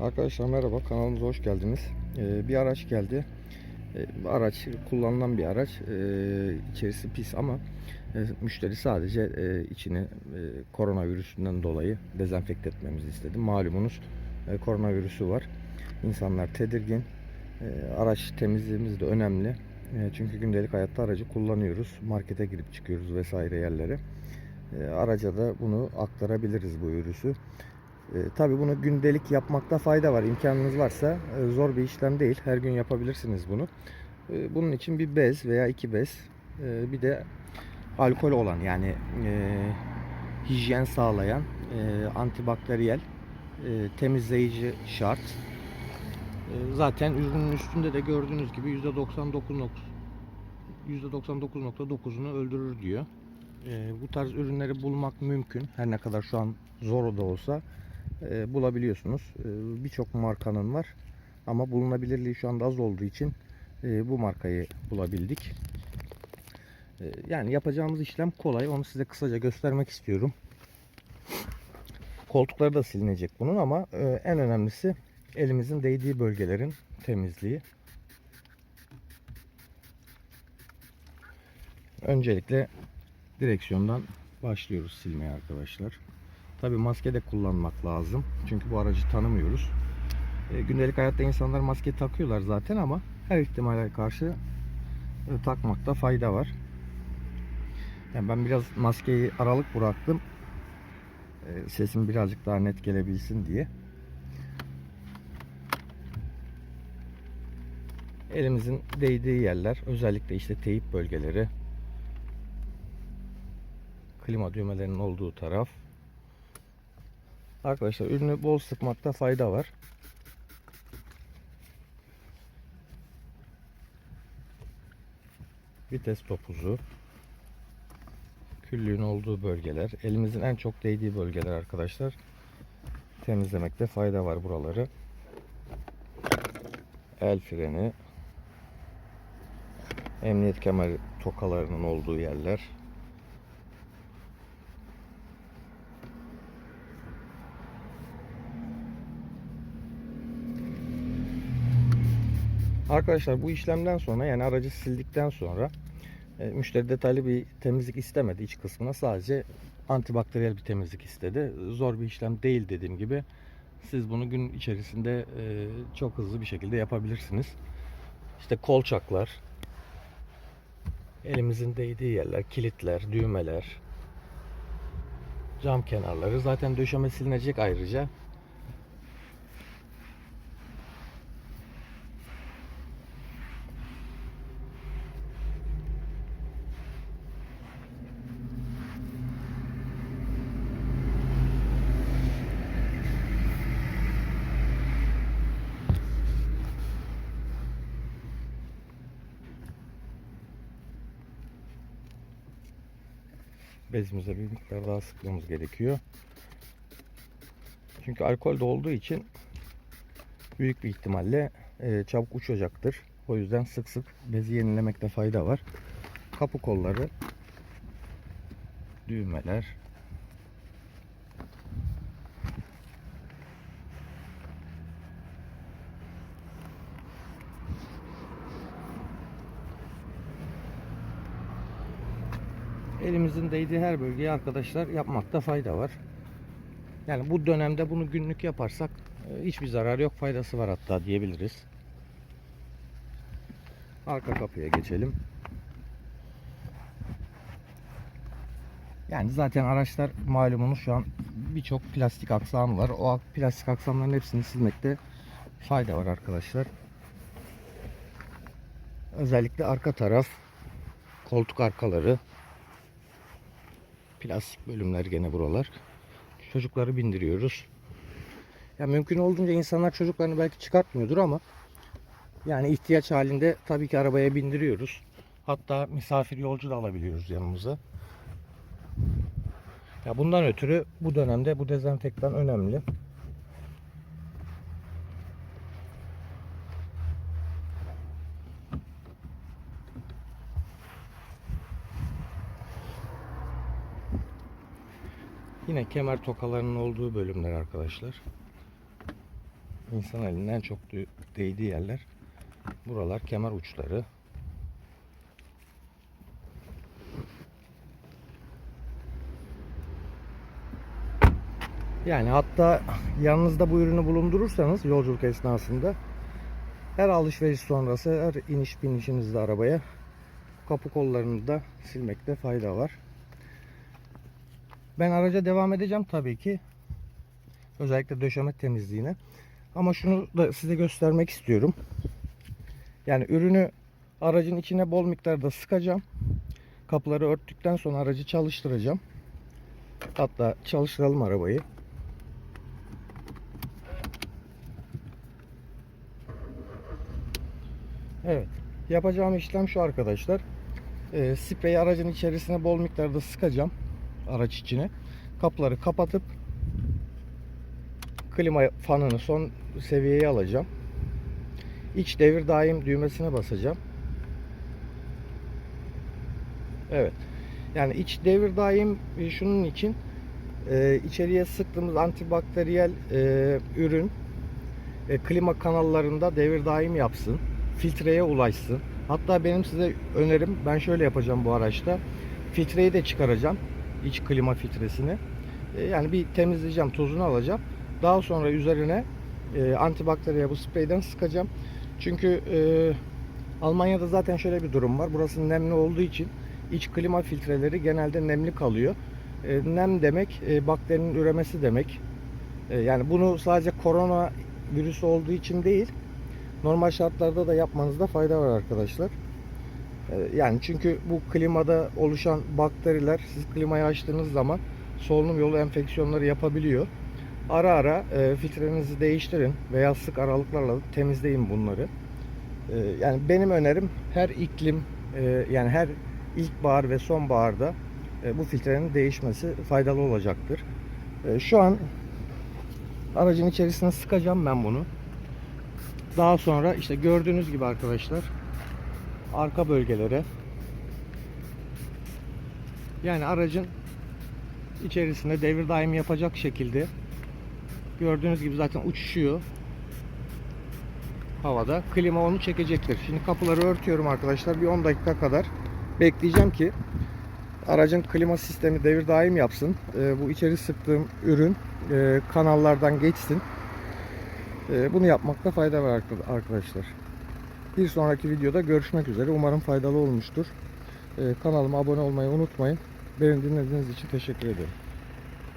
Arkadaşlar merhaba kanalımıza hoş geldiniz. Ee, bir araç geldi. Ee, araç kullanılan bir araç. Ee, içerisi pis ama e, müşteri sadece e, içini e, koronavirüsünden dolayı dezenfekte etmemizi istedi. Malumunuz e, koronavirüsü var. İnsanlar tedirgin. E, araç temizliğimiz de önemli. E, çünkü gündelik hayatta aracı kullanıyoruz. Markete girip çıkıyoruz vesaire yerlere. E, araca da bunu aktarabiliriz bu virüsü. E, tabii bunu gündelik yapmakta fayda var. İmkanınız varsa e, zor bir işlem değil. Her gün yapabilirsiniz bunu. E, bunun için bir bez veya iki bez e, bir de alkol olan yani e, hijyen sağlayan e, antibakteriyel e, temizleyici şart. E, zaten ürünün üstünde de gördüğünüz gibi %99 %99.9'unu öldürür diyor. E, bu tarz ürünleri bulmak mümkün. Her ne kadar şu an zor da olsa e, bulabiliyorsunuz. E, Birçok markanın var. Ama bulunabilirliği şu anda az olduğu için e, bu markayı bulabildik. E, yani yapacağımız işlem kolay. Onu size kısaca göstermek istiyorum. Koltukları da silinecek bunun ama en önemlisi elimizin değdiği bölgelerin temizliği. Öncelikle direksiyondan başlıyoruz silmeye arkadaşlar. Tabi maske de kullanmak lazım. Çünkü bu aracı tanımıyoruz. E, gündelik hayatta insanlar maske takıyorlar zaten ama her ihtimale karşı e, takmakta fayda var. Yani ben biraz maskeyi aralık bıraktım. E, sesim birazcık daha net gelebilsin diye. Elimizin değdiği yerler özellikle işte teyip bölgeleri klima düğmelerinin olduğu taraf Arkadaşlar ürünü bol sıkmakta fayda var. Vites topuzu. Küllüğün olduğu bölgeler. Elimizin en çok değdiği bölgeler arkadaşlar. Temizlemekte fayda var buraları. El freni. Emniyet kemeri tokalarının olduğu yerler. Arkadaşlar bu işlemden sonra yani aracı sildikten sonra e, müşteri detaylı bir temizlik istemedi iç kısmına sadece antibakteriyel bir temizlik istedi. Zor bir işlem değil dediğim gibi. Siz bunu gün içerisinde e, çok hızlı bir şekilde yapabilirsiniz. İşte kolçaklar, elimizin değdiği yerler, kilitler, düğmeler, cam kenarları zaten döşeme silinecek ayrıca. Bezimize bir miktar daha sıkmamız gerekiyor. Çünkü alkol de olduğu için büyük bir ihtimalle e, çabuk uçacaktır. O yüzden sık sık bezi yenilemekte fayda var. Kapı kolları, düğmeler, elimizin değdiği her bölgeyi arkadaşlar yapmakta fayda var. Yani bu dönemde bunu günlük yaparsak e, hiçbir zarar yok faydası var hatta diyebiliriz. Arka kapıya geçelim. Yani zaten araçlar malumunuz şu an birçok plastik aksam var. O plastik aksamların hepsini silmekte fayda var arkadaşlar. Özellikle arka taraf koltuk arkaları Plastik bölümler gene buralar. Çocukları bindiriyoruz. Ya mümkün olduğunca insanlar çocuklarını belki çıkartmıyordur ama yani ihtiyaç halinde tabii ki arabaya bindiriyoruz. Hatta misafir yolcu da alabiliyoruz yanımıza. Ya bundan ötürü bu dönemde bu dezenfektan önemli. Yine kemer tokalarının olduğu bölümler arkadaşlar. insan elinin en çok değdiği yerler. Buralar kemer uçları. Yani hatta yanınızda bu ürünü bulundurursanız yolculuk esnasında her alışveriş sonrası her iniş binişinizde arabaya kapı kollarını da silmekte fayda var. Ben araca devam edeceğim tabii ki. Özellikle döşeme temizliğine. Ama şunu da size göstermek istiyorum. Yani ürünü aracın içine bol miktarda sıkacağım. Kapıları örttükten sonra aracı çalıştıracağım. Hatta çalıştıralım arabayı. Evet. Yapacağım işlem şu arkadaşlar. E, spreyi aracın içerisine bol miktarda sıkacağım. Araç içine. Kapıları kapatıp klima fanını son seviyeye alacağım. İç devir daim düğmesine basacağım. Evet. Yani iç devir daim e, şunun için e, içeriye sıktığımız antibakteriyel e, ürün e, klima kanallarında devir daim yapsın. Filtreye ulaşsın. Hatta benim size önerim ben şöyle yapacağım bu araçta. Filtreyi de çıkaracağım. İç klima filtresini. E, yani bir temizleyeceğim, tozunu alacağım. Daha sonra üzerine e, antibakteriyel bu spreyden sıkacağım. Çünkü e, Almanya'da zaten şöyle bir durum var. Burası nemli olduğu için iç klima filtreleri genelde nemli kalıyor. E, nem demek e, bakterinin üremesi demek. E, yani bunu sadece korona virüsü olduğu için değil, normal şartlarda da yapmanızda fayda var arkadaşlar. E, yani çünkü bu klimada oluşan bakteriler siz klimayı açtığınız zaman solunum yolu enfeksiyonları yapabiliyor. Ara ara e, filtrenizi değiştirin veya sık aralıklarla temizleyin bunları. E, yani benim önerim her iklim e, yani her ilkbahar ve sonbaharda e, bu filtrenin değişmesi faydalı olacaktır. E, şu an aracın içerisine sıkacağım ben bunu. Daha sonra işte gördüğünüz gibi arkadaşlar arka bölgelere yani aracın içerisine devir daim yapacak şekilde gördüğünüz gibi zaten uçuşuyor havada. Klima onu çekecektir. Şimdi kapıları örtüyorum arkadaşlar. Bir 10 dakika kadar bekleyeceğim ki aracın klima sistemi devir daim yapsın. Ee, bu içeri sıktığım ürün e, kanallardan geçsin. Ee, bunu yapmakta fayda var arka- arkadaşlar. Bir sonraki videoda görüşmek üzere. Umarım faydalı olmuştur. Ee, kanalıma abone olmayı unutmayın. Beni dinlediğiniz için teşekkür ederim.